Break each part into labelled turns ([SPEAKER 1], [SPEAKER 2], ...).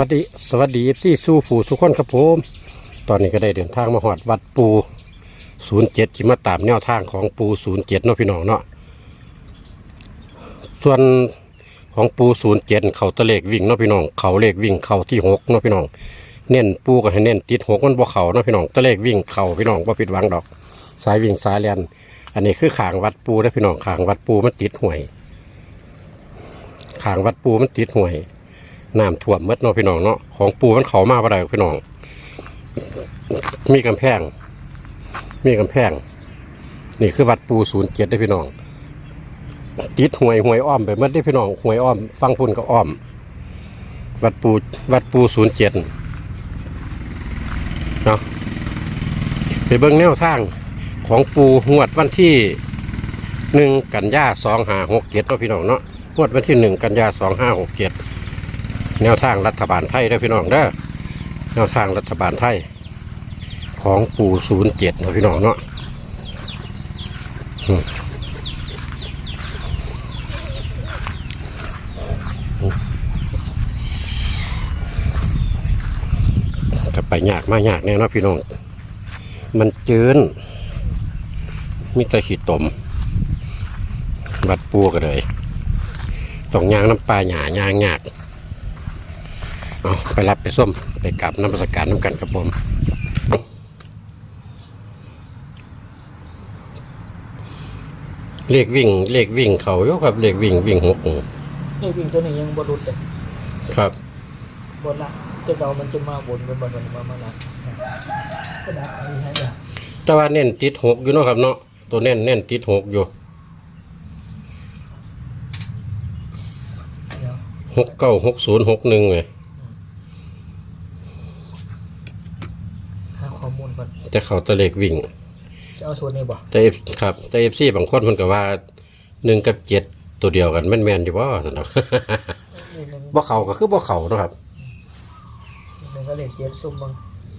[SPEAKER 1] วัสดีสวัสดีซีสู้ผู้สุขคนครับผม ตอนนี้ก็ได้เดินทางมาหอดวัดปูศูนย์เจ็ดจิมาตามแนวทางของปูศูนย์เจ็ดเนาะพี่น้องเนาะส่วนของปูศูนย์เจ็ดเขาตะเลขวิ่งเนาะพี่น้อง เขาเลขวิ่งเขาที่หกเนาะพี่น้อง เน้นปูก็ให้เน้นติดหกมันบ่เขาเนาะพี่น้องตะเลขวิ่งเขาพี่น้องบ่ผิดหวังดอก สายวิ่งสายเลียนอันนี้คือขางวัดปูนะพี่น้องขางวัดปูมันติดห่วยขางวัดปูมันติดห่วย น้ำท่วมหมดเนาะพี่น้องเนาะของปูมันเขามาบ่ได้หรพี่น้อง มีกำแพง มีกำแพง นี่คือวัดปูศูนย์เจ็ดได้พี่น้องติดหวยหวยอ้อมไปหมดได้พี่น้องหวยอ้อม ฟังพุ่นก็อ้อม วัดปูวัดปูศูนย์เจ็ดเนาะไปเบิ่งแนวทางของปูงวดวันที่หนึ่งกันยาสองห้าหกเจ็ดเนาะพี่น้องเนาะงวดวันที่หนึ่งกันยาสองห้าหกเจ็ด แนวทางรัฐบาลไทยเด้พี่น้องเด้อแนวทางรัฐบาลไทย ของปู่ศูนย์เจ็ดนะพี่น้องเนาะอืมก็ไปยากมากยากแน่นะพี่น้อง มันจืนมีแต่ขีดตม บัดปูก็เลยต้องยางน้ำปลาหยายางยาก เอาไปรับไปส้มไปกลับน้ำประสการน้ำกันครับผมเลขวิ่งเลขวิ่งเขาโยครับเลขวิ่งวิ่งหก
[SPEAKER 2] ไอ้วิ่งตัวนี้ยังบรุษเลย
[SPEAKER 1] ครับ
[SPEAKER 2] บนละจะเดามันจะมาบนบนบนบนมามาละก็ได้อันนี้ให้เดี๋ยว
[SPEAKER 1] แต่ว่าเน้นติดหกอยู่เนาะครับเนาะตัวเน้นเน้นติดหกอยู่
[SPEAKER 2] เดี๋ยว
[SPEAKER 1] หกเก้าหกศูนย์หกหนึ่งเลย
[SPEAKER 2] หาข้อมูลก่อน
[SPEAKER 1] จะเขาแตะเลขวิ่ง
[SPEAKER 2] จะเอาส่วนนี้บ่
[SPEAKER 1] แต่ F ครับแต่เอฟซีบางคนมันก็ว่าหนึ่งกับเจ็ดตัวเดียวกันแม่นแม่นๆอยู่บ่สนับ
[SPEAKER 2] นี่หนึ่ง
[SPEAKER 1] บ่เขาก็คือบ่เขาเนาะครับ
[SPEAKER 2] หนึ่งก็เลขเจ็ดซุ่มมึง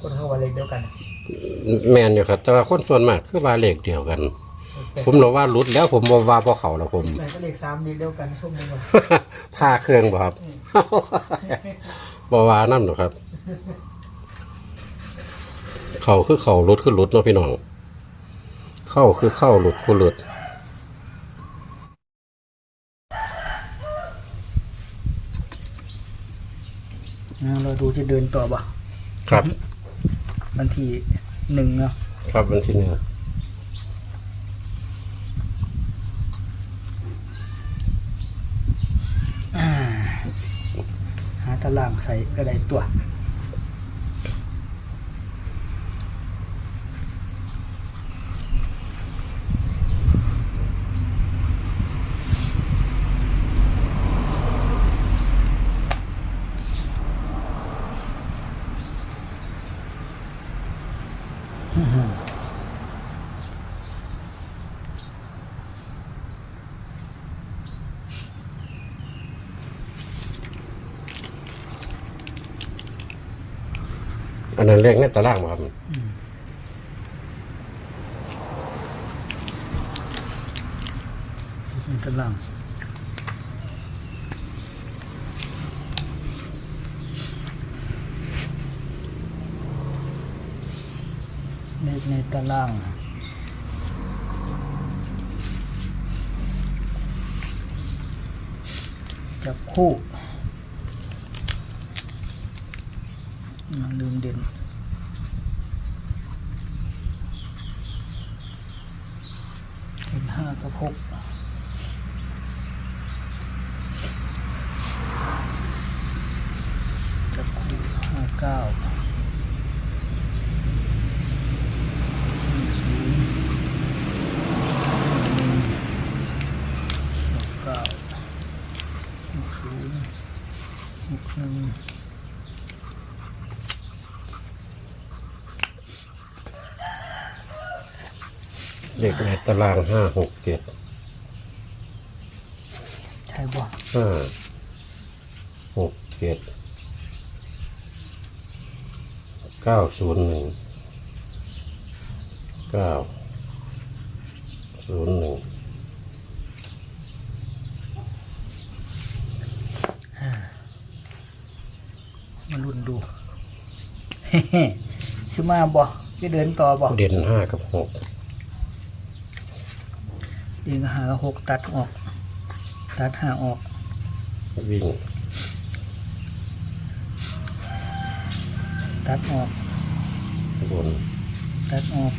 [SPEAKER 2] คนเข้าว่าเลขเดียวกัน
[SPEAKER 1] แม่นอยู่ครับ แต่ว่าคนส่วนมากคือว่าเลขเดียวกัน ผมเราว่ารุดแล้วผมบ่ว่าบ่เขาแล้วผม
[SPEAKER 2] ไหนก็เลขสามเลขเดียวกันซุ่มมึงบ่
[SPEAKER 1] ผ้าเครื่องบ่ครับ บ่ว่านั่นหรอกครับ เขาคือเขารุดคือรุดเนาะพี่น้อง เข้าคือเข้าหลุดคือหลุด
[SPEAKER 2] อ่าเราดูจะเดินต่อบ่
[SPEAKER 1] ครับ
[SPEAKER 2] วันที่หนึ่งเนาะ
[SPEAKER 1] ครับวันที่หนึ่ง
[SPEAKER 2] อ่าหาตารางใส่ก็ได้ตัว
[SPEAKER 1] อันนั้นเลขในตารางบ่ครับ
[SPEAKER 2] ตารางเลขในตารางจับคู่อ่า ลืมเด่นเด่นห้ากับหกจับคู่ห้าเก้าหนึ่งศูนย์หกเก้าหกศูนย์หกหนึ่ง
[SPEAKER 1] เลขในตารางห้าหกเจ็ด
[SPEAKER 2] ใช่บ่
[SPEAKER 1] ห้าหกเจ็ดเก้าศูนย์หนึ่งเก้าศูนย์หนึ่ง
[SPEAKER 2] นมาลุ้นดูชิมาบ่จะเดินต่อบ่
[SPEAKER 1] เด่นห้ากับหก
[SPEAKER 2] เดินหาหกตัดออก ตัดหาออก
[SPEAKER 1] วิ่ง
[SPEAKER 2] ตัดออก
[SPEAKER 1] บน
[SPEAKER 2] ตัดออก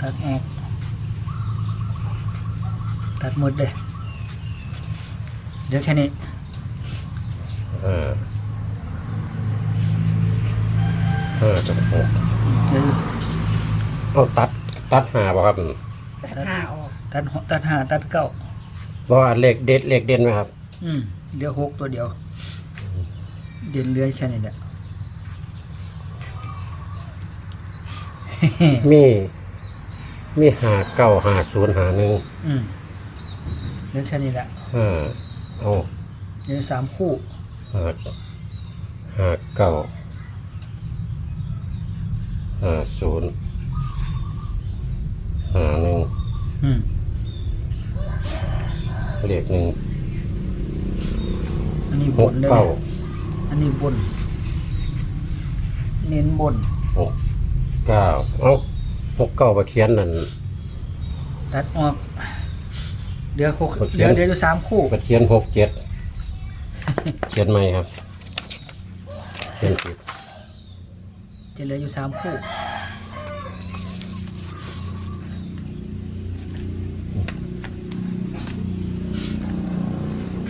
[SPEAKER 2] ตัดออก ตัดหมดเลยเดี๋ยวแค่นี้
[SPEAKER 1] ห้าห้ากับหก
[SPEAKER 2] เดี๋ยว
[SPEAKER 1] เอาตัด ตัดหาบ่ครับ
[SPEAKER 3] ตัดหาออก
[SPEAKER 2] ตัดหกตัดหาตัดเก้า
[SPEAKER 1] บ่ว่าเลขเด็ดเลขเด่นไหมครับ
[SPEAKER 2] อืมเดี๋ยวหกตัวเดียว เด่นเรือยแค่นี้แหละ
[SPEAKER 1] มีมีหาเก้าหาศูนย์หาหนึ่ง
[SPEAKER 2] อืมเดี๋ยวแค่นี้แหละ
[SPEAKER 1] ห้าเอา
[SPEAKER 2] เดี๋ยวสามคู่
[SPEAKER 1] หาหาเก้าหาศูนย์ หาหนึ่ง
[SPEAKER 2] อืม
[SPEAKER 1] เลขหนึ่ง
[SPEAKER 2] อันนี้
[SPEAKER 1] ห
[SPEAKER 2] บ
[SPEAKER 1] ก
[SPEAKER 2] นได้
[SPEAKER 1] เก้า
[SPEAKER 2] อันนี้บน เน้นบน
[SPEAKER 1] หกเก้าเอาหกเก้าประเทียนนั่น
[SPEAKER 2] ตัดออกเดี๋ยวหก
[SPEAKER 1] โอเค
[SPEAKER 2] เดี๋ยวเดี๋ยวอยู่สามคู่
[SPEAKER 1] ประเทียนหกเจ็ดเขียนไหมครับเขียนผิด
[SPEAKER 2] จะเหลืออยู่สามคู่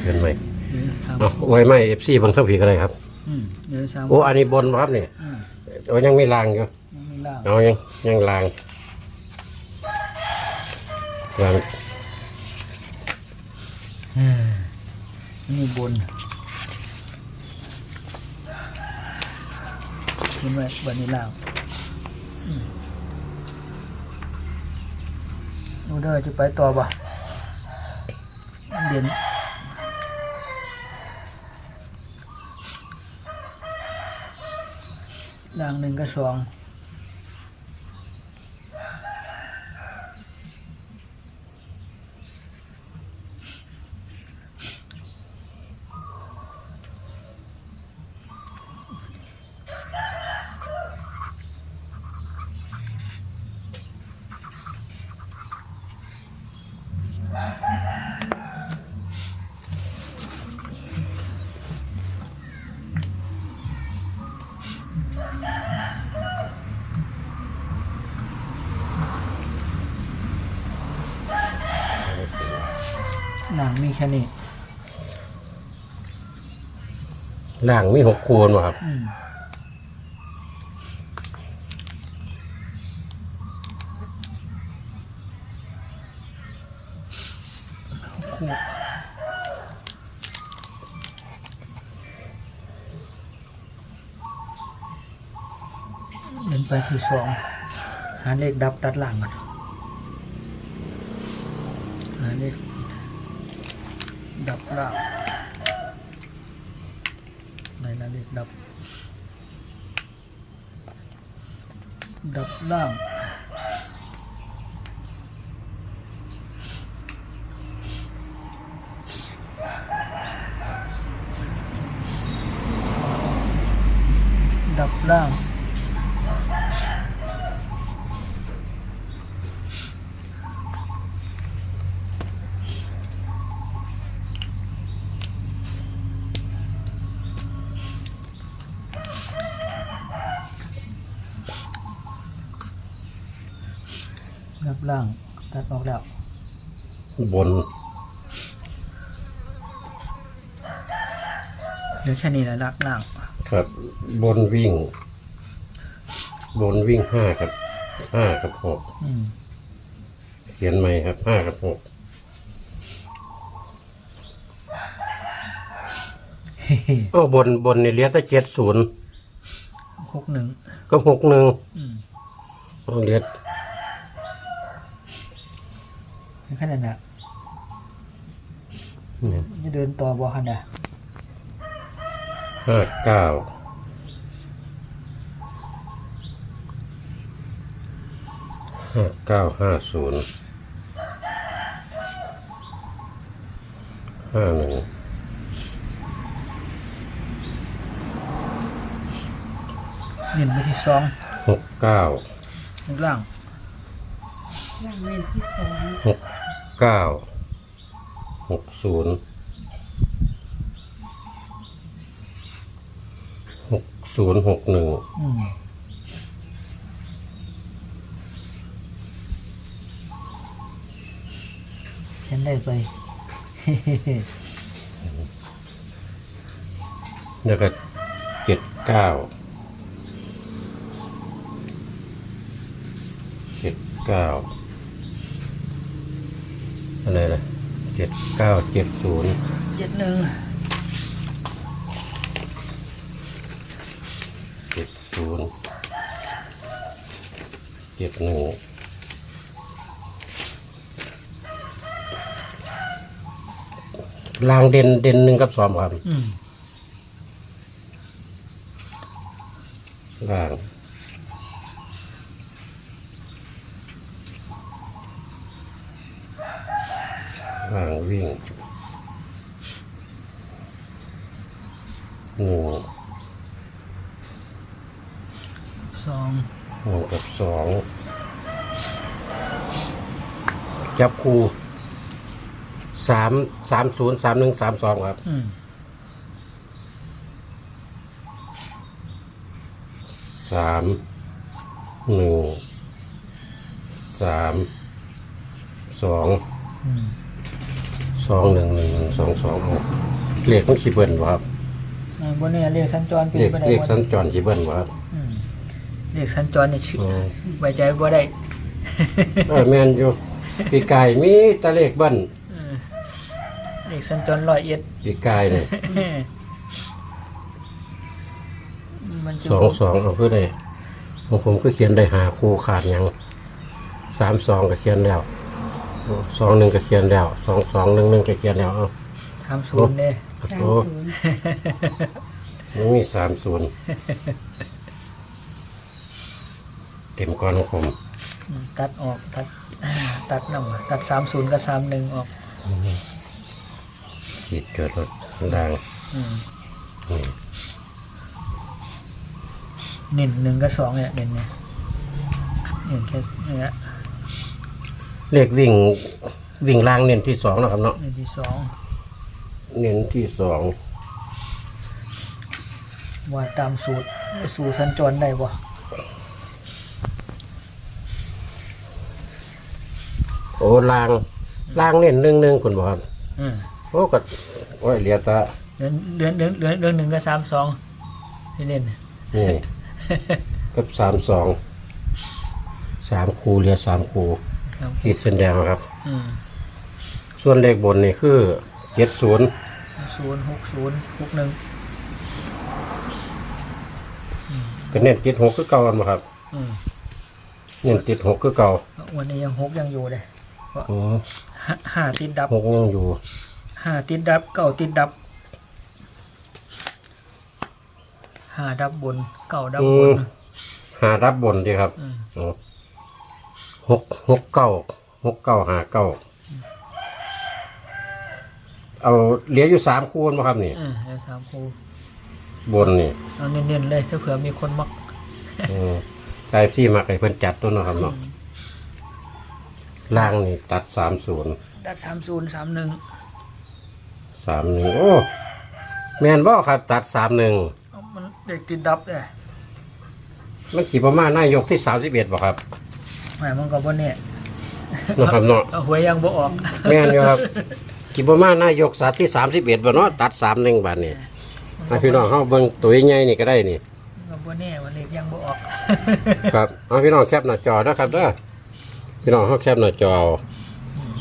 [SPEAKER 1] เขียนไหม
[SPEAKER 2] เหลืออยู่สาม
[SPEAKER 1] เอา
[SPEAKER 2] คู่
[SPEAKER 1] ไว้ไหมเอฟซีบางสักผีกันเลยครับ
[SPEAKER 2] อืมเหลืออยู่สาม
[SPEAKER 1] โอ้อันนี้บนครับนี่
[SPEAKER 2] อืม
[SPEAKER 1] โอ้ยังไม่ลางอยู่
[SPEAKER 2] ยังไม่ล่าง
[SPEAKER 1] เอายังยังลางลาง
[SPEAKER 2] อันนี้บนเห็นไหมบันนี้ล่างอืมโอ้เด้อจะไปต่อบ่เด่น ล่างหนึ่งกับสองหนัง มีแค่นี้
[SPEAKER 1] ล่างมีหกคูณบ่ครับ
[SPEAKER 2] อืมคู่เดินไปที่สองหาเลขดับตัดหลังก่อนหาเลข ดับล่างไหนนะ เลขดับดับล่างดับล่างดับล่างตัดออกแล้ว
[SPEAKER 1] บน
[SPEAKER 2] เหลือแค่นี้แหละลักล่าง
[SPEAKER 1] ครับ บนวิ่ง บนวิ่งห้ากับห้ากับหก
[SPEAKER 2] อืม
[SPEAKER 1] เขียนไหมครับห้ากับหก
[SPEAKER 2] เฮ้
[SPEAKER 1] เอาบนบนในเลียแต่เจ็ดศูนย์
[SPEAKER 2] หกหนึ่ง
[SPEAKER 1] ก็หกหนึ่ง
[SPEAKER 2] อืม
[SPEAKER 1] เอาเลีย
[SPEAKER 2] ขนาดน่ะจะเดินต่อบ่ขนาด
[SPEAKER 1] ห้าเก้าห้าเก้าห้าศูนย์ห้าหนึ่ง
[SPEAKER 2] เน้นไปที่สอง
[SPEAKER 1] หกเก้า
[SPEAKER 2] ล่าง
[SPEAKER 3] ล่างเล่นที่สอง
[SPEAKER 1] หก เก้าหกศูนย์หกศูนย์หกหนึ่ง
[SPEAKER 2] อืมเขียนได้ไป
[SPEAKER 1] แล้วก็เจ็ดเก้าเจ็ดเก้า อะไรนะเจ็ดเก้าเจ็ดศูนย์
[SPEAKER 2] เจ็ดหนึ่ง
[SPEAKER 1] เจ็ดศูนย์เจ็ดหนึ่งลางเด่นเด่นหนึ่งกับสองครับ
[SPEAKER 2] อืม
[SPEAKER 1] ล่าง ล่างวิ่งหนึ่ง
[SPEAKER 2] สอง
[SPEAKER 1] หนึ่งกับสองจับคู่สามสามศูนย์สามหนึ่งสามสองครับ
[SPEAKER 2] อืม
[SPEAKER 1] สามหนึ่งสามสอง
[SPEAKER 2] อืม
[SPEAKER 1] สองหนึ่งหนึ่งหนึ่งสองสองหกเลขมันขีเบิ้ลบ่ครับ
[SPEAKER 2] อ่าบนนี้เรียกสัญจรเป็น
[SPEAKER 1] เลข
[SPEAKER 2] ไปได้
[SPEAKER 1] เลข
[SPEAKER 2] บ่
[SPEAKER 1] สัญจรขีเบิ้ลบ่ครับ
[SPEAKER 2] อืมเรียกสัญจรเนี่ยชื่อ
[SPEAKER 1] อืม
[SPEAKER 2] ไว้ใจบ่ได้
[SPEAKER 1] เออแม่นอยู่ปีกายมีแตะเลขเบิ้ล
[SPEAKER 2] อืมเรียกสัญจรร้อยเอ็ด
[SPEAKER 1] ปีกายเนี่ย
[SPEAKER 2] มันจะ
[SPEAKER 1] สองสองเอาเพื่อได้ของผมก็เขียนได้หาคู่ขาดหยังสามสองก็เขียนแล้ว สองหนึ่งก็เขียนแล้วสองสองหนึ่งหนึ่งก็เขียนแล้วเอา
[SPEAKER 2] ทำศูนย์เนี่ย
[SPEAKER 3] สาม
[SPEAKER 1] โอ้
[SPEAKER 3] ศูนย์
[SPEAKER 1] มันมีสามศูนย์เต็มก้อนของผม
[SPEAKER 2] อืมตัดออกตัดตัดนำตัดสามศูนย์กับสามหนึ่งออก
[SPEAKER 1] ขีดเกิดรถดัง
[SPEAKER 2] อืม
[SPEAKER 1] นี่
[SPEAKER 2] เน้นหนึ่งกับสองเนี่ยเด่นเนี่ยเน้นแค่เนี่ย
[SPEAKER 1] เลขวิ่งวิ่งล่างเน้นที่สองนะครับเนาะ
[SPEAKER 2] เน้นที่สอง
[SPEAKER 1] เน้นที่สอง
[SPEAKER 2] ว่าตามสูตรสูตรสัญจรได้บ่
[SPEAKER 1] โอ้ล่างล่างเน้นหนึ่งหนึ่งคุณบอกครับ
[SPEAKER 2] อืม
[SPEAKER 1] โอ้ก็โอ้ยเหลียตา
[SPEAKER 2] เดือนเดือนเดือนเดือนเดือนหนึ่งกับสามสองที่เล่น
[SPEAKER 1] นี่กับสามสองสามคูเหลียสามคู
[SPEAKER 2] ครับ
[SPEAKER 1] ขีดเส้นแดงครับ
[SPEAKER 2] อืม
[SPEAKER 1] ส่วนเลขบนนี่คือเจ็ดศูนย์
[SPEAKER 2] ศูนย์หกศูนย์หกหนึ่ง
[SPEAKER 1] ก็เน้นติดหกคือเก่ากันบ่ครับ
[SPEAKER 2] อืม
[SPEAKER 1] เน้นติดหกคือเก่า
[SPEAKER 2] วันนี้ยังหกยังอยู่เลย
[SPEAKER 1] อ๋อ
[SPEAKER 2] ห้าห้าติดดับ
[SPEAKER 1] หกยังอยู่
[SPEAKER 2] ห้าติดดับเก้าติดดับห้าดับบนเก้าดับ
[SPEAKER 1] อื
[SPEAKER 2] บน
[SPEAKER 1] มหารับบนดีครับ
[SPEAKER 2] อืม
[SPEAKER 1] อ๋อ หกหกเก้าหกเก้าหาเก้าเอาเหลืออยู่สามคูณบ่ครับนี่
[SPEAKER 2] อืมแล้วสามคู่
[SPEAKER 1] บนนี่
[SPEAKER 2] เอาเน้นๆเลยถ้าเผื่อมีคนมัก
[SPEAKER 1] อืมใจซี่มักให้เพิ่นจัดตัวเนาะครับเนาะล่างนี่ตัดสามศูนย์
[SPEAKER 2] ดัดสามศูนย์สามหนึ่ง
[SPEAKER 1] สามหนึ่งโอ้แม่นบ่ครับ ตัดสามหนึ่ง
[SPEAKER 2] มันเด็กติดดับเลย
[SPEAKER 1] มันขี่ประมาณนายกที่สามสิบเอ็ดบ่ครับ
[SPEAKER 2] แหมมันก็บ่เนี่ย
[SPEAKER 1] เนาะครับเนาะ
[SPEAKER 2] เอาหวยยังบ่ออก
[SPEAKER 1] แม่นอยู่ครับขี่ประมาณนายกสาที่สามสิบเอ็ดบ่เนาะตัดสามหนึ่งบาทนี่ให้พี่น้องเฮาเบิ่งตัวใหญ่ๆนี่ก็ได้นี่
[SPEAKER 2] มันก็บ่เนี่ยวันนี้ยังบ่ออก
[SPEAKER 1] ครับเอาพี่น้องแคปหน้าจอเด้อครับเด้อพี่น้องเฮาแคปหน้าจอเอา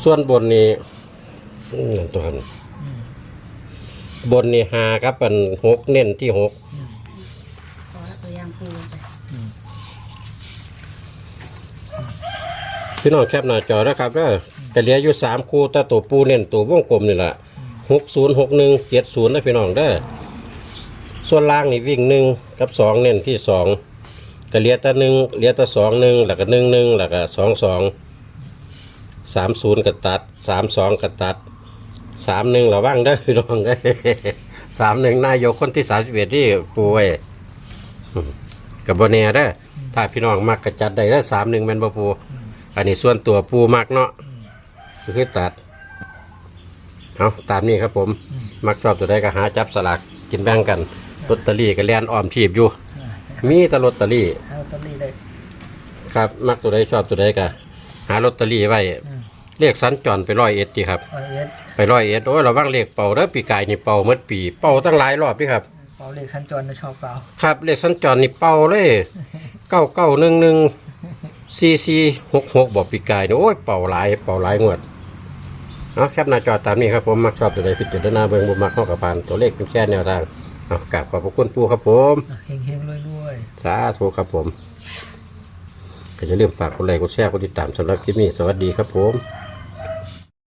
[SPEAKER 1] ส่วนบนนี่อืมนั่นตัวนั้นบนนี่หาครับเป็นหกเน้นที่หก พี่น้องแคปหน้าจอแล้วครับเด้อก็เลืออยู่สามคู่ต่ตัวปูเน้นตัววงกลมนี่แหละหกศูนย์หกหนึ่งเจ็ดศูนย์นะพี่น้องเด้อส่วนล่างนี่วิ่งหนึ่งกับสองเน้นที่สองก็เลือแต่หนึ่งเลือแต่สองหนึ่งแล้วก็หนึ่งหนึ่งแล้วก็สองสองสามศูนย์ก็ตัดสามสองก็ตัดสามหนึ่งระวังเด้อพี่น้องเด้อสามหนึ่งนายกคนที่สามสิบเอ็ดที่ปูไว้กับโบเน่เด้อถ้าพี่น้องมักกระจัดได้ได้สามหนึ่งแมนบ่ปู
[SPEAKER 2] อืม
[SPEAKER 1] อันนี้ส่วนตัวปูมักเนาะ
[SPEAKER 2] อืม
[SPEAKER 1] ก็คือตัดเอาตามนี้ครับผม
[SPEAKER 2] อืม
[SPEAKER 1] มักชอบตัวใดก็หาจับสลากกินแบ่งกันลอตเตอรี่ก็แล่นอ้อมทีบอยู่
[SPEAKER 2] อ่า
[SPEAKER 1] มีแต่ลอตเตอรี่
[SPEAKER 2] เอาต้นนี้ได้
[SPEAKER 1] ครับ มักตัวใดชอบตัวใดก็หาลอตเตอรี่ไว้
[SPEAKER 2] อืม
[SPEAKER 1] เลขสัญจรไปร้อยเอ็ดดีครับ
[SPEAKER 2] เอาเอส
[SPEAKER 1] ไปร้อยเอ็ดโอ้ยเราว่างเลขเป่าแล้วปีกายนี่เป่าเมื่อปี เป่าตั้งหลายรอบพี่ครับ
[SPEAKER 2] เป่าเลขสัญจรนะชอบเปล่า
[SPEAKER 1] ครับเลขสัญจรนี่เป่าเลย เก้าเก้าหนึ่งหนึ่ง สี่สี่หกหกบอกปีกายนี่โอ้ยเป่าหลายเป่าหลายงวดเอาแคปหน้าจอตามนี้ครับผมมักชอบตัวใดพิจารณาเบิ่งบ่มักเข้ากับผ่านตัวเลขเป็นแค่แนวทางเอากราบขอบพระคุณปู่ครับผม
[SPEAKER 2] อะเฮงๆรวย
[SPEAKER 1] สาธุครับผมก็อย่าลืมฝากกดไลค์กดแชร์กดติดตามสำหรับคลิปนี้สวัสดีครับผม
[SPEAKER 2] ๆ